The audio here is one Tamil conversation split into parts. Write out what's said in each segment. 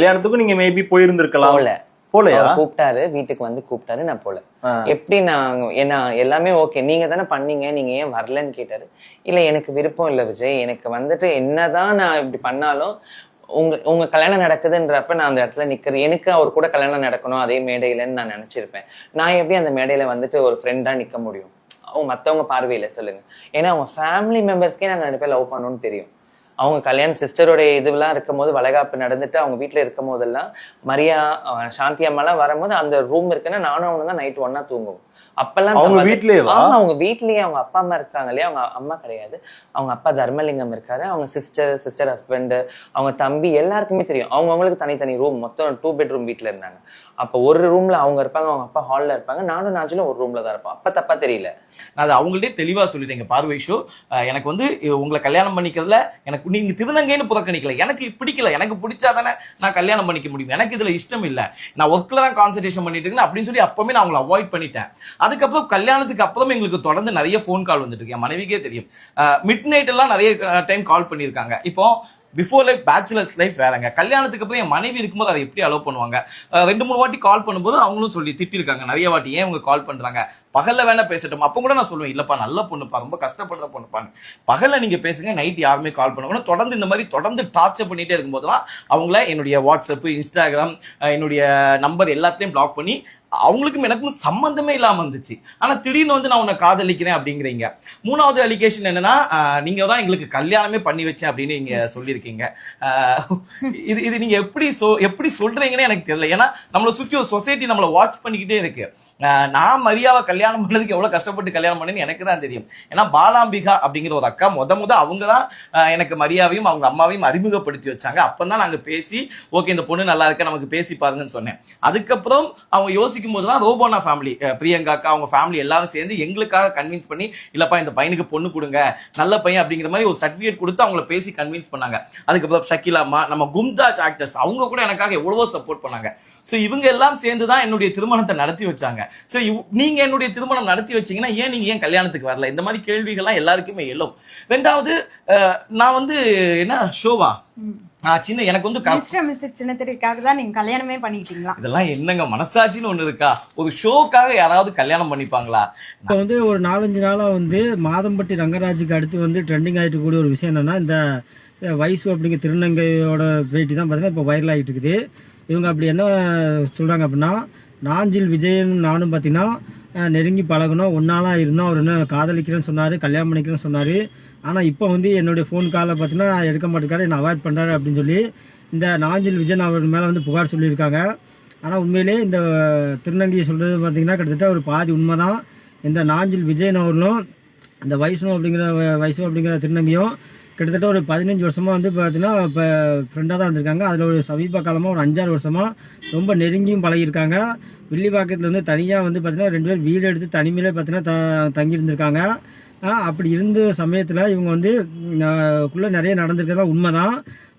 கல்யாணத்துக்கும் நீங்க மேபி போயிருந்திருக்கலாம். போல. போலையா? கூப்பிட்டாரு வீட்டுக்கு வந்து கூப்பிட்டாரு நான் போல. எப்படி நான் ஏன்னா எல்லாமே ஓகே நீங்க தானே பண்ணீங்க நீங்க ஏன் வரலன்னு கேட்டாரு. இல்ல எனக்கு விருப்பம் இல்ல விஜய். எனக்கு வந்துட்டு என்னதான் நான் இப்படி பண்ணாலும் உங்க உங்க கல்யாணம் நடக்குதுன்றப்ப நான் அந்த இடத்துல நிக்கிறேன். எனக்கு அவர் கூட கல்யாணம் நடக்கணும் அதே மேடையிலன்னு நான் நினைச்சிருப்பேன். நான் எப்படி அந்த மேடையில வந்துட்டு ஒரு ஃப்ரெண்டா நிக்க முடியும்? அவங்க மத்தவங்க பார்வையில சொல்லுங்க. ஏன்னா அவங்க ஃபேமிலி மெம்பர்ஸ்க்கே நாங்க ரெண்டு பேர் லவ் பண்ணணும்னு தெரியும். அவங்க கல்யாண சிஸ்டரோட இதுவெல்லாம் இருக்கும்போது வளைகாப்பு நடந்துட்டு அவங்க வீட்டில் இருக்கும் போதெல்லாம் மரியா சாந்தி அம்மாலாம் வரும்போது அந்த ரூம் இருக்குன்னா நானும் அவங்க தான் நைட் ஒண்ணா தூங்குவோம். அப்பெல்லாம் அவங்க வீட்லயேவா? ஆமா அவங்க வீட்லயே அவங்க அப்பா அம்மா இருக்காங்க இல்லையா? அவங்க அம்மா கிடையாது. அவங்க அப்பா தர்மலிங்கம் இருக்காரு. அவங்க சிஸ்டர் சிஸ்டர் ஹஸ்பண்ட் அவங்க தம்பி எல்லாருக்குமே தெரியும். அவங்க அவங்களுக்கு தனித்தனி ரூம் மொத்தம் டூ பெட்ரூம் வீட்ல இருந்தாங்க. அப்போ ஒரு ரூம்ல அவங்க இருப்பாங்க அவங்க அப்பா ஹால்ல இருப்பாங்க. நானும் நாஜிலும் ஒரு ரூம்ல தான் இருப்போம். அப்ப தப்பா தெரியல. நான் அது அவங்கள்ட்டே தெளிவா சொல்லிட்டேங்க பார்வை ஷோ எனக்கு வந்து உங்களை கல்யாணம் பண்ணிக்கிறதுல எனக்கு நீங்கள் திருநங்கைன்னு புறக்கணிக்கல. எனக்கு பிடிக்கல. எனக்கு பிடிச்சா தானே நான் கல்யாணம் பண்ணிக்க முடியும். எனக்கு இதில் இஷ்டம் இல்லை. நான் ஒர்க்கில் தான் கான்சன்ட்ரேஷன் பண்ணிட்டு இருக்கேன் அப்படின்னு சொல்லி அப்பவுமே நான் அவங்களை அவாய்ட் பண்ணிட்டேன். அதுக்கப்புறம் கல்யாணத்துக்கு அப்புறம் எங்களுக்கு தொடர்ந்து நிறைய ஃபோன் கால் வந்துட்டு இருக்கு. என் மனைவிக்கே தெரியும். மிட் நைட் எல்லாம் நிறைய டைம் கால் பண்ணியிருக்காங்க. இப்போ பிஃபோர் லைஃப் பேச்சுலர்ஸ் லைஃப் வேறங்க. கல்யாணத்துக்கு அப்புறம் என் மனைவி இருக்கும்போது அதை எப்படி அலோவ் பண்ணுவாங்க? ரெண்டு மூணு வாட்டி கால் பண்ணும்போது அவங்களும் சொல்லி திட்டிருக்காங்க. நிறைய வாட்டி ஏன் அவங்க கால் பண்ணுறாங்க பகலில் வேணா பேசட்டும்? அப்போ கூட நான் சொல்லுவேன் இல்லைப்பா நல்ல பொண்ணுப்பா ரொம்ப கஷ்டப்படுற பொண்ணுப்பாங்க பகலில் நீங்கள் பேசுங்க நைட் யாருமே கால் பண்ணுவாங்க தொடர்ந்து இந்த மாதிரி தொடர்ந்து டார்ச்சர் பண்ணிகிட்டே இருக்கும்போது தான் அவங்கள என்னுடைய வாட்ஸ்அப் இன்ஸ்டாகிராம் என்னுடைய நம்பர் எல்லாத்தையும் பிளாக் பண்ணி அவங்களுக்கும் எனக்கும் சம்மந்தமே இல்லாம இருந்துச்சு. ஆனா திடீர்னு வந்து நான் உன்னை காதலிக்கிறேன் அப்படிங்கிறீங்க. மூணாவது அலிகேஷன் என்னன்னா நீங்கள் நீங்க தான் எங்களுக்கு கல்யாணமே பண்ணி வச்சேன் அப்படின்னு நீங்க சொல்லியிருக்கீங்க. இது இது நீங்க எப்படி சொ எப்படி சொல்றீங்கன்னு எனக்கு தெரியல. ஏன்னா நம்மளை சுத்தி ஒரு சொசைட்டி நம்மளை வாட்ச் பண்ணிக்கிட்டே இருக்கு. நான் மரியாவை கல்யாணம் பண்ணதுக்கு எவ்வளவு கஷ்டப்பட்டு கல்யாணம் பண்ணேன்னு எனக்கு தான் தெரியும். ஏன்னா பாலாம்பிகா அப்படிங்கிற ஒரு அக்கா முத முத அவங்க தான் எனக்கு மரியாவையும் அவங்க அம்மாவையும் அறிமுகப்படுத்தி வச்சாங்க. அப்பதான் நாங்க பேசி ஓகே இந்த பொண்ணு நல்லா இருக்க? நமக்கு பேசி பாருங்கன்னு சொன்னேன். அதுக்கப்புறம் அவங்க யோசிக்கும் போது தான் ரோபோனா ஃபேமிலி பிரியங்காக்கா அவங்க ஃபேமிலி எல்லாரும் சேர்ந்து எங்களுக்காக கன்வின்ஸ் பண்ணி இல்லப்பா இந்த பையனுக்கு பொண்ணு கொடுங்க நல்ல பையன் அப்படிங்கிற மாதிரி ஒரு சர்டிஃபிகேட் கொடுத்து அவங்கள பேசி கன்வின்ஸ் பண்ணாங்க. அதுக்கப்புறம் ஷக்கிலாமா நம்ம கும்தாஜ் ஆக்டர்ஸ் அவங்க கூட எனக்காக எவ்வளவோ சப்போர்ட் பண்ணாங்க. ஸோ இவங்க எல்லாம் சேர்ந்து தான் என்னுடைய திருமணத்தை நடத்தி வச்சாங்க. ஸோ நீங்க என்னுடைய திருமணம் நடத்தி வச்சீங்கன்னா ஏன் நீங்க ஏன் கல்யாணத்துக்கு வரல? இந்த மாதிரி கேள்விகள்லாம் எல்லாருக்குமே எழும். ரெண்டாவது நான் வந்து என்ன ஷோவா? சின்ன எனக்கு வந்து மிஸ்டர் மிஸ்டர் சின்னத்திரைக்காக தான் நீங்க கல்யாணமே பண்ணிக்கிட்டீங்களா? இதெல்லாம் என்னங்க மனசாட்சின்னு ஒண்ணு இருக்கா? ஒரு ஷோக்காக யாராவது கல்யாணம் பண்ணிப்பாங்களா? இப்போ வந்து ஒரு நாலஞ்சு நாளாக வந்து மாதம்பட்டி ரங்கராஜுக்கு அடுத்து வந்து ட்ரெண்டிங் ஆகிட்டு கூடிய ஒரு விஷயம் என்னென்னா இந்த வயசு அப்படிங்கிற திருநங்கையோட பேட்டி தான் பார்த்தீங்கன்னா இப்போ வைரல் ஆகிட்டு இருக்குது. இவங்க அப்படி என்ன சொல்கிறாங்க அப்படின்னா நாஞ்சில் விஜயன் நானும் பார்த்தீங்கன்னா நெருங்கி பழகணும். ஒன்றாலாம் இருந்தோம் அவர் என்ன காதலிக்கிறேன்னு சொன்னார் கல்யாணம் பண்ணிக்கிறேன்னு சொன்னார். ஆனால் இப்போ வந்து என்னுடைய ஃபோன் காலை பார்த்தீங்கன்னா எடுக்க மாட்டேங்காரு என்னை அவாய்ட் பண்ணுறாரு அப்படின்னு சொல்லி இந்த நாஞ்சில் விஜயன் அவர் மேலே வந்து புகார் சொல்லியிருக்காங்க. ஆனால் உண்மையிலே இந்த திருநங்கையை சொல்கிறது பார்த்தீங்கன்னா கிட்டத்தட்ட ஒரு பாதி உண்மை தான் இந்த நாஞ்சில் விஜயன் அவர்களும் இந்த வைஷ்ணவ் அப்படிங்கிற வ- வைஷ்ணவ் அப்படிங்கிற திருநங்கையும் கிட்டத்தட்ட ஒரு பதினஞ்சு வருஷமாக வந்து பார்த்தீங்கன்னா இப்போ ஃப்ரெண்டாக தான் இருந்திருக்காங்க. அதில் ஒரு சமீப காலமாக ஒரு அஞ்சாறு வருஷமாக ரொம்ப நெருங்கியும் பழகியிருக்காங்க. வில்லிபாக்கத்தில் வந்து தனியாக வந்து பார்த்திங்கன்னா ரெண்டு பேர் வீடு எடுத்து தனிமையிலே பார்த்தீங்கன்னா த தங்கியிருந்திருக்காங்க. அப்படி இருந்த சமயத்தில் இவங்க வந்து குள்ளே நிறைய நடந்திருக்கிறதா உண்மை தான்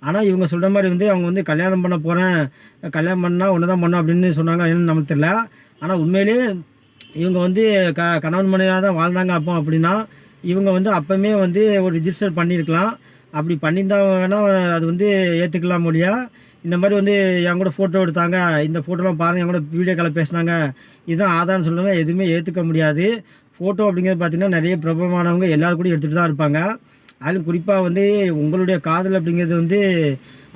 ஆனால் இவங்க சொல்கிற மாதிரி வந்து அவங்க வந்து கல்யாணம் பண்ண போகிறேன் கல்யாணம் பண்ணால் ஒன்று தான் பண்ணோம் அப்படின்னு சொன்னாங்க என்னன்னு நமக்கு தெரில ஆனால் உண்மையிலே இவங்க வந்து க கணவன் மனைவியாக தான் வாழ்ந்தாங்க அப்போ அப்படின்னா இவங்க வந்து அப்போவுமே வந்து ஒரு ரிஜிஸ்டர் பண்ணியிருக்கலாம். அப்படி பண்ணியிருந்தா வேணால் அது வந்து ஏற்றுக்கலாம் முடியா. இந்த மாதிரி வந்து என் கூட ஃபோட்டோ எடுத்தாங்க. இந்த ஃபோட்டோலாம் பாருங்கள் என் கூட வீடியோ காலில் பேசுனாங்க. இதுதான் ஆதாரம் சொல்லுங்க எதுவுமே ஏற்றுக்க முடியாது. ஃபோட்டோ அப்படிங்கிறது பார்த்தீங்கன்னா நிறைய பிரபலமானவங்க எல்லோரும் கூட எடுத்துகிட்டு தான் இருப்பாங்க. அதிலும் குறிப்பாக வந்து உங்களுடைய காதல் அப்படிங்கிறது வந்து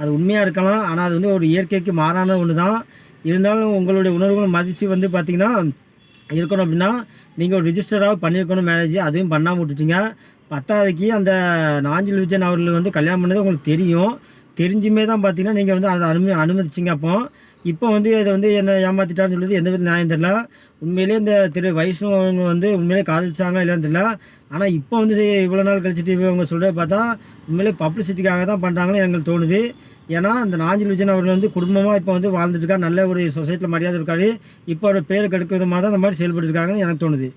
அது உண்மையாக இருக்கலாம். ஆனால் அது வந்து ஒரு இயற்கைக்கு மாறான ஒன்று தான் இருந்தாலும் உங்களுடைய உணர்வுகளை மதித்து வந்து பார்த்திங்கன்னா இருக்கணும் அப்படின்னா நீங்கள் ஒரு ரிஜிஸ்டராக பண்ணியிருக்கணும் மேரேஜ் அதையும் பண்ணாமல் விட்டுட்டீங்க. பத்தாவதுக்கு அந்த நாஞ்சில் விஜயன் அவர்கள் வந்து கல்யாணம் பண்ணது உங்களுக்கு தெரியும். தெரிஞ்சுமே தான் பார்த்தீங்கன்னா நீங்கள் வந்து அதை அனுமதி அனுமதிச்சிங்க அப்போ. இப்போ வந்து இதை வந்து என்ன ஏமாற்றிட்டான்னு சொல்லுறது எந்த வித நியாயம் தெரியல. உண்மையிலே இந்த திரு வைஷ்ணவ் அவங்க வந்து உண்மையிலேயே காதலிச்சாங்க இல்லைன்னு தெரியல. ஆனால் இப்போ வந்து இவ்வளோ நாள் கழிச்சுட்டு இவங்க சொல்கிறத பார்த்தா உண்மையிலே பப்ளிசிட்டிக்காக தான் பண்ணுறாங்கன்னு எங்களுக்கு தோணுது. ஏன்னா அந்த நாஞ்சில் விஜயன் அவர்கள் வந்து குடும்பமாக இப்போ வந்து வாழ்ந்துட்டு இருக்காரு. நல்ல ஒரு சொசைட்டியில் மரியாதை இருக்காரு. இப்போ அவர் பேர் கெடுக்க விதமாக தான் அந்த மாதிரி செயல்பட்டுருக்காங்கன்னு எனக்கு தோணுது.